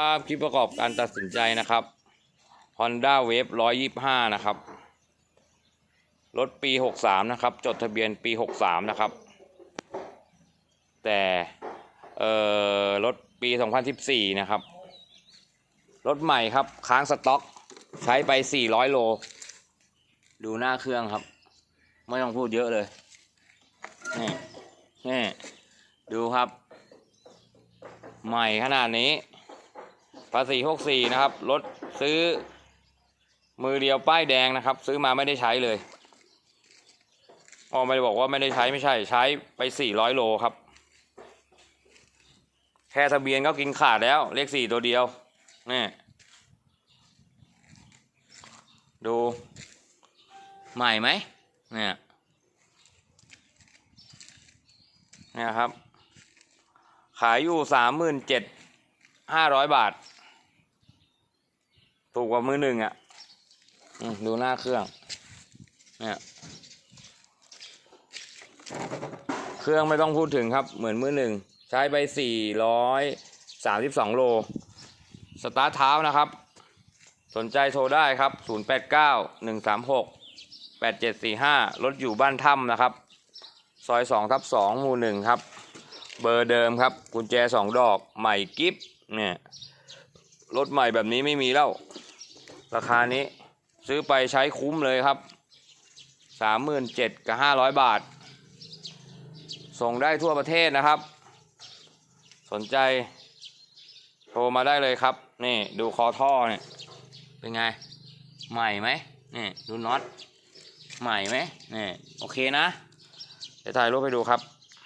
ครับคลิปประกอบการตัดสินใจนะครับ Honda Wave 125 นะครับ รถปี 63 นะครับ จดทะเบียนปี 63 นะครับ แต่เอ่อรถปี 2014 นะครับ รถใหม่ครับ ค้างสต็อกใช้ไป 400 โล ดูหน้าเครื่องครับ ไม่ต้องพูดเยอะเลยนี่นี่ดูครับ ใหม่ขนาดนี้ ภาษีหกสี่นะครับ รถซื้อ มือเดียวป้ายแดงนะครับ ซื้อมาไม่ได้ใช้เลยอ๋อไม่ได้บอกว่าไม่ได้ใช้ไม่ใช่ใช้ไปสี่ร้อยโลครับ แค่ทะเบียนก็กินขาดแล้ว เลขสี่ตัวเดียวนี่ดูใหม่ไหมเนี่ยเนี่ยครับ ขายอยู่สามหมื่นเจ็ดห้าร้อยบาท ถูกกว่ามือหนึ่งอะดูหน้าเครื่อง เนี่ย เครื่องไม่ต้องพูดถึงครับ เหมือนมือหนึ่ง ใช้ไปสี่ร้อยสามสิบสองโล สตาร์ทเท้านะครับ สนใจโทรได้ครับ0 8 9 1 3 6 8 7 4 5รถอยู่บ้านถ้ำนะครับ ซอย2ทับ2หมู่1ครับ เบอร์เดิมครับ กุญแจสองดอก ใหม่กิฟเนี่ย รถใหม่แบบนี้ไม่มีแล้ว ราคานี้ซื้อไปใช้คุ้มเลยครับสามหมื่นเจ็ดกับห้าร้อยบาท ส่งได้ทั่วประเทศนะครับ สนใจ โทรมาได้เลยครับ นี่ดูคอท่อเนี่ยเป็นไง ใหม่ไหมนี่ดูน็อตใหม่ไหมนี่โอเคนะ เดี๋ยวถ่ายรูปให้ดูครับ